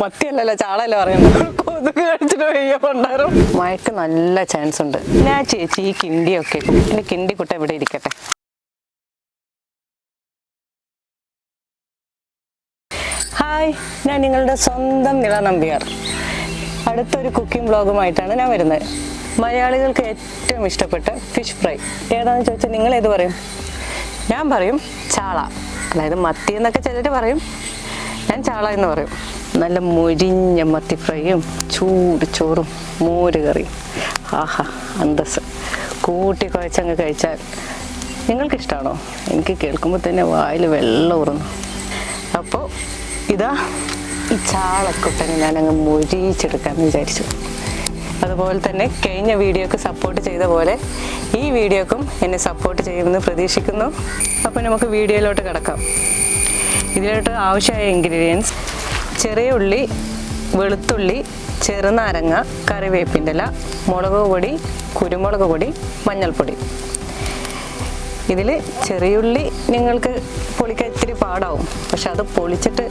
മത്തിയല്ലല്ലോ ചാളല്ലേ പറയുന്നത്? കൊതുക് കഴിച്ചിട്ട് വയ്യപ്പുണ്ടായിരുന്നു മഴക്ക് നല്ല ചാൻസ് ഉണ്ട്. ഞാൻ ചേച്ചി ഈ കിണ്ടിയൊക്കെ എന്റെ കിണ്ടി കുട്ട ഇവിടെ ഇരിക്കട്ടെ. ഹായ് ഞാൻ നിങ്ങളുടെ സ്വന്തം നിള നമ്പ്യാർ. അടുത്തൊരു കുക്കിംഗ് ബ്ലോഗുമായിട്ടാണ് ഞാൻ വരുന്നത്. മലയാളികൾക്ക് ഏറ്റവും ഇഷ്ടപ്പെട്ട ഫിഷ് ഫ്രൈ ഏതാണെന്ന് ചോദിച്ചാൽ നിങ്ങൾ ഏത് പറയും? ഞാൻ പറയും ചാള. അതായത് മത്തി എന്നൊക്കെ ചിലർ പറയും. ഞാൻ ചാള എന്ന് പറയും. നല്ല മുരിഞ്ഞ മത്തി ഫ്രൈയും ചൂട് ചോറും മോര് കറിയും. ആഹാ അന്തസ് കൂട്ടി കുഴച്ചങ്ങ് കഴിച്ചാൽ നിങ്ങൾക്കിഷ്ടമാണോ എനിക്ക് കേൾക്കുമ്പോൾ തന്നെ വായിൽ വെള്ളം ഊറുന്നു. അപ്പോൾ ഇതാ ഈ ചാളക്കുട്ടനെ ഞാനങ്ങ് മുരിച്ചെടുക്കാമെന്ന് വിചാരിച്ചു. അതുപോലെ തന്നെ കഴിഞ്ഞ വീഡിയോക്ക് സപ്പോർട്ട് ചെയ്ത പോലെ ഈ വീഡിയോക്കും എന്നെ സപ്പോർട്ട് ചെയ്യുമെന്ന് പ്രതീക്ഷിക്കുന്നു. അപ്പോൾ നമുക്ക് വീഡിയോയിലോട്ട് കിടക്കാം. ഇതിലോട്ട് ആവശ്യമായ ഇൻഗ്രീഡിയൻസ് ചെറിയ ഉള്ളി വെളുത്തുള്ളി ചെറുനാരങ്ങ കറിവേപ്പിന്റെ ഇല മുളക് പൊടി കുരുമുളക് പൊടി മഞ്ഞൾപ്പൊടി. ഇതിൽ ചെറിയുള്ളി നിങ്ങൾക്ക് പൊളിക്കാൻ ഇത്തിരി പാടാവും. പക്ഷെ അത് പൊളിച്ചിട്ട്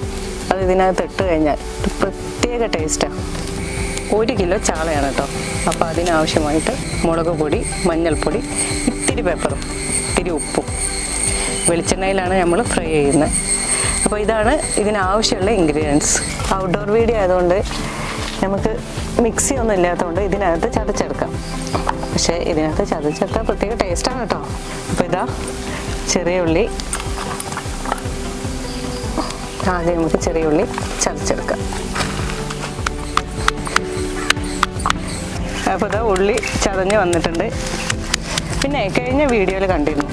അത് ഇതിനകത്ത് ഇട്ട് കഴിഞ്ഞാൽ പ്രത്യേക ടേസ്റ്റാണ് ഒരു കിലോ ചാളയാണ് കേട്ടോ. അപ്പോൾ അതിനാവശ്യമായിട്ട് മുളക് പൊടി മഞ്ഞൾപ്പൊടി ഇത്തിരി പേപ്പറും ഇത്തിരി ഉപ്പും. വെളിച്ചെണ്ണയിലാണ് നമ്മൾ ഫ്രൈ ചെയ്യുന്നത്. അപ്പോൾ ഇതാണ് ഇതിനാവശ്യമുള്ള ഇൻഗ്രീഡിയൻസ് ഔട്ട്ഡോർ വീഡിയോ ആയതുകൊണ്ട് നമുക്ക് മിക്സി ഒന്നും ഇല്ലാത്തതുകൊണ്ട് ഇതിനകത്ത് ചതച്ചെടുക്കാം. പക്ഷേ ഇതിനകത്ത് ചതച്ചെടുത്താൽ പ്രത്യേക ടേസ്റ്റാണ് കേട്ടോ. അപ്പോൾ ഇതാ ചെറിയ ഉള്ളി. ആദ്യം നമുക്ക് ചെറിയ ഉള്ളി ചതച്ചെടുക്കാം. അപ്പോൾ ഇതാ ഉള്ളി ചതഞ്ഞ് വന്നിട്ടുണ്ട്. പിന്നെ കഴിഞ്ഞ വീഡിയോയിൽ കണ്ടിരുന്നു.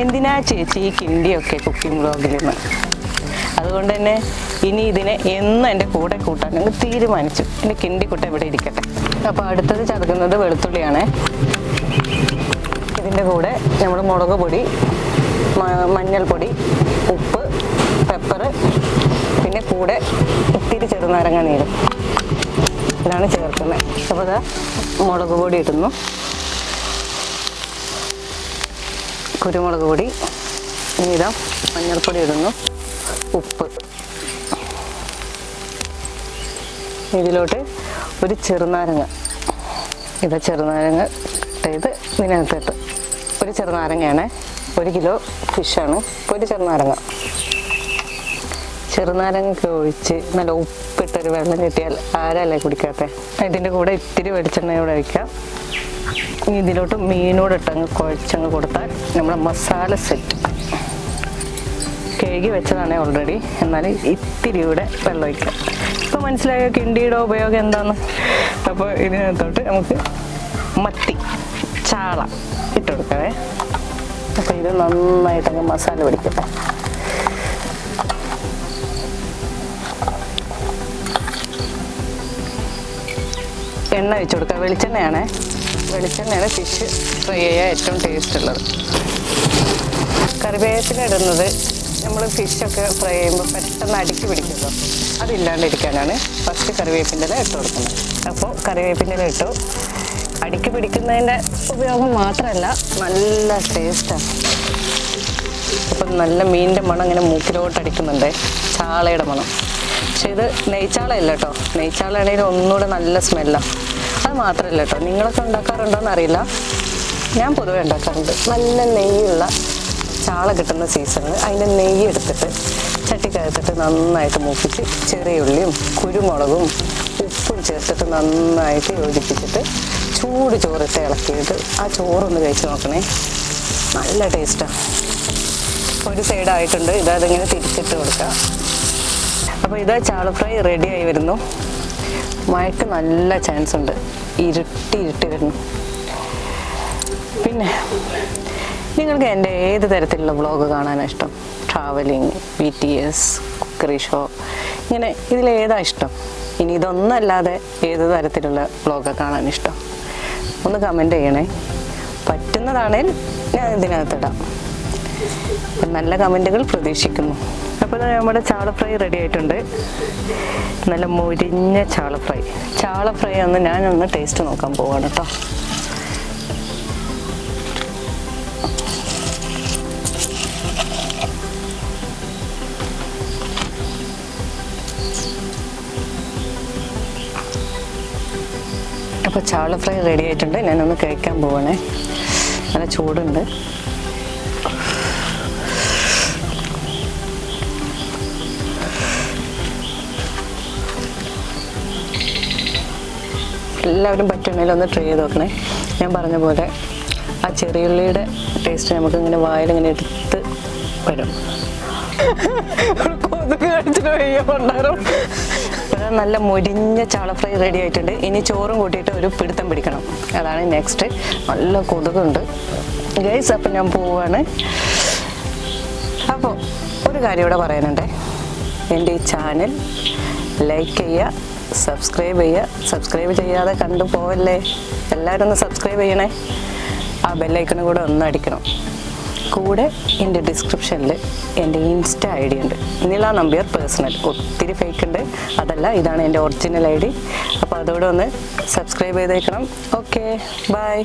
എന്തിനാ ചേച്ചി ഈ കിണ്ടിയൊക്കെ കുക്കിംഗ് ബ്ലോഗിൽ നിന്ന് അതുകൊണ്ട് തന്നെ ഇനി ഇതിനെ എന്നും എന്റെ കൂടെ കൂട്ടാൻ ഞങ്ങൾ തീരുമാനിച്ചു. എന്റെ കിണ്ടി കുട്ട ഇവിടെ ഇരിക്കട്ടെ. അപ്പോൾ അടുത്തത് ചതക്കുന്നത് വെളുത്തുള്ളിയാണ്. ഇതിന്റെ കൂടെ നമ്മൾ മുളക് പൊടി മഞ്ഞൾപ്പൊടി ഉപ്പ് പെപ്പർ പിന്നെ കൂടെ ഇത്തിരി ചെറുനാരങ്ങ നീരും. ഇതാണ് ചേർക്കുന്നത് അപ്പോൾ അത് മുളക് പൊടി ഇടുന്നു. കുരുമുളക് പൊടി ഇതാ മഞ്ഞൾപ്പൊടി ഇടുന്നു. ഉപ്പ്. ഇതിലോട്ട് ഒരു ചെറുനാരങ്ങ. ഇത് ചെറുനാരങ്ങ ഇത് ഇതിനകത്തിട്ട്. ഒരു ചെറുനാരങ്ങയാണ്. ഒരു കിലോ ഫിഷാണ് ഒരു ചെറുനാരങ്ങ. ചെറുനാരങ്ങ ഒഴിച്ച് നല്ല ഉപ്പിട്ടൊരു വെള്ളം കിട്ടിയാൽ ആരല്ലേ കുടിക്കാത്ത? ഇതിന്റെ കൂടെ ഇത്തിരി വെളിച്ചെണ്ണ കൂടെ ഒഴിക്കാം. ഇതിലോട്ട് മീനോട് ഇട്ടങ്ങ് കുഴച്ചങ്ങ് കൊടുത്താൽ നമ്മുടെ മസാല സെറ്റ് കഴുകി വെച്ചതാണ് ഓൾറെഡി എന്നാൽ ഇത്തിരി കൂടെ വെള്ളം ഒഴിക്കാം ഇപ്പോൾ മനസ്സിലായോ കിണ്ടിയുടെ ഉപയോഗം എന്താണ് അപ്പോൾ ഇതിനകത്തോട്ട് നമുക്ക് മത്തി ചാള ഇട്ട് കൊടുക്കാവേ. അപ്പോൾ ഇത് നന്നായിട്ടങ്ങ് മസാല പിടിക്കട്ടെ. എണ്ണ ഒഴിച്ചു കൊടുക്കുക. വെളിച്ചെണ്ണയാണ്. വെളിച്ചെണ്ണയാണ് ഫിഷ് ഫ്രൈ ചെയ്യാൻ ഏറ്റവും ടേസ്റ്റ് ഉള്ളത്. കറിവേപ്പില ഇടുന്നത് നമ്മൾ ഫിഷൊക്കെ ഫ്രൈ ചെയ്യുമ്പോൾ പെട്ടെന്ന് അടുക്കി പിടിക്കുമല്ലോ അതില്ലാണ്ടിരിക്കാനാണ് ഫസ്റ്റ് കറിവേപ്പിന്റെ ഇല ഇട്ട് കൊടുക്കുന്നത്. അപ്പോൾ കറിവേപ്പിന്റെ ഇല ഇട്ടു. അടുക്കി പിടിക്കുന്നതിന്റെ ഉപയോഗം മാത്രമല്ല നല്ല ടേസ്റ്റാണ് അപ്പം നല്ല മീനിന്റെ മണം ഇങ്ങനെ മൂക്കിലോട്ട് അടിക്കുന്നുണ്ട്. ചാളയുടെ മണം. പക്ഷെ ഇത് നെയ്ച്ചാളയല്ല കേട്ടോ. നെയ്ച്ചാളയാണെങ്കിൽ ഒന്നുകൂടെ നല്ല സ്മെല്ലാണ് അത് മാത്രമല്ല കേട്ടോ. നിങ്ങളൊക്കെ ഉണ്ടാക്കാറുണ്ടോ എന്നറിയില്ല ഞാൻ പൊതുവെ ഉണ്ടാക്കാറുണ്ട്. നല്ല നെയ്യുള്ള ചാള കിട്ടുന്ന സീസണിൽ അതിന്റെ നെയ്യ് എടുത്തിട്ട് ചട്ടിക്കകത്തിട്ട് നന്നായിട്ട് മൂപ്പിച്ച് ചെറിയ ഉള്ളിയും കുരുമുളകും ഉപ്പും ചേർത്തിട്ട് നന്നായിട്ട് യോജിപ്പിച്ചിട്ട് ചൂട് ചോറിട്ട് ഇളക്കിയിട്ട് ആ ചോറൊന്ന് കഴിച്ച് നോക്കണേ. നല്ല ടേസ്റ്റാണ് ഒരു സൈഡായിട്ടുണ്ട് ഇത് അതിങ്ങനെ തിരിച്ചിട്ട് കൊടുക്കാം. അപ്പോൾ ഇത് ചാള ഫ്രൈ റെഡി ആയി വരുന്നു. മഴയ്ക്ക് നല്ല ചാൻസ് ഉണ്ട്. ഇരുട്ടി ഇരുട്ടി വരുന്നു. പിന്നെ നിങ്ങൾക്ക് എന്റെ ഏത് തരത്തിലുള്ള വ്ളോഗ് കാണാനാണ് ഇഷ്ടം? Travelling B T S cookery show ഇങ്ങനെ ഇതിലേതാ ഇഷ്ടം? ഇനി ഇതൊന്നല്ലാതെ ഏത് തരത്തിലുള്ള വ്ളോഗ് കാണാൻ ഇഷ്ടം? ഒന്ന് കമന്റ് ചെയ്യണേ. പറ്റുന്നതാണേൽ ഞാൻ ഇതിനകത്തിടാം. നല്ല കമന്റുകൾ പ്രതീക്ഷിക്കുന്നു. അപ്പോൾ നമ്മുടെ ചാള ഫ്രൈ റെഡി ആയിട്ടുണ്ട്. നല്ല മുരിഞ്ഞ ചാള ഫ്രൈ. ചാള ഫ്രൈ ഒന്ന് ഞാനൊന്ന് ടേസ്റ്റ് നോക്കാൻ പോവാണ് കേട്ടോ അപ്പോൾ ചാള ഫ്രൈ റെഡി ആയിട്ടുണ്ട്. ഞാനൊന്ന് കഴിക്കാൻ പോവണേ. നല്ല ചൂടുണ്ട്. എല്ലാവരും പറ്റുണ്ടെങ്കിൽ ഒന്ന് ട്രൈ ചെയ്ത് നോക്കണേ. ഞാൻ പറഞ്ഞ പോലെ ആ ചെറിയുള്ളിയുടെ ടേസ്റ്റ് നമുക്ക് ഇങ്ങനെ വായിലിങ്ങനെ എടുത്ത് വരും. കൊതുക് കഴിച്ചിട്ട് നല്ല മൊരിഞ്ഞ ചാള ഫ്രൈ റെഡി ആയിട്ടുണ്ട്. ഇനി ചോറും കൂട്ടിയിട്ട് ഒരു പിടുത്തം പിടിക്കണം. അതാണ് നെക്സ്റ്റ് നല്ല കൊതുകുണ്ട്. ഗൈസ് അപ്പം ഞാൻ പോവാണ്. അപ്പോൾ ഒരു കാര്യം ഇവിടെ പറയാനുണ്ട്. എന്റെ ഈ ചാനൽ ലൈക്ക് ചെയ്യുക സബ്സ്ക്രൈബ് ചെയ്യുക സബ്സ്ക്രൈബ് ചെയ്യാതെ കണ്ടു പോവല്ലേ? എല്ലാവരും ഒന്ന് സബ്സ്ക്രൈബ് ചെയ്യണേ. ആ ബെല്ലൈക്കണും കൂടെ ഒന്ന് അടിക്കണം. കൂടെ എന്റെ ഡിസ്ക്രിപ്ഷനിൽ എന്റെ ഇൻസ്റ്റ ഐ ഡി ഉണ്ട്. നില നമ്പ്യർ പേഴ്സണൽ ഒത്തിരി ഫേക്ക് ഉണ്ട്. അതല്ല ഇതാണ് എന്റെ ഒറിജിനൽ ഐ ഡി അപ്പോൾ അതോടെ ഒന്ന് സബ്സ്ക്രൈബ് ചെയ്തേക്കണം. Okay bye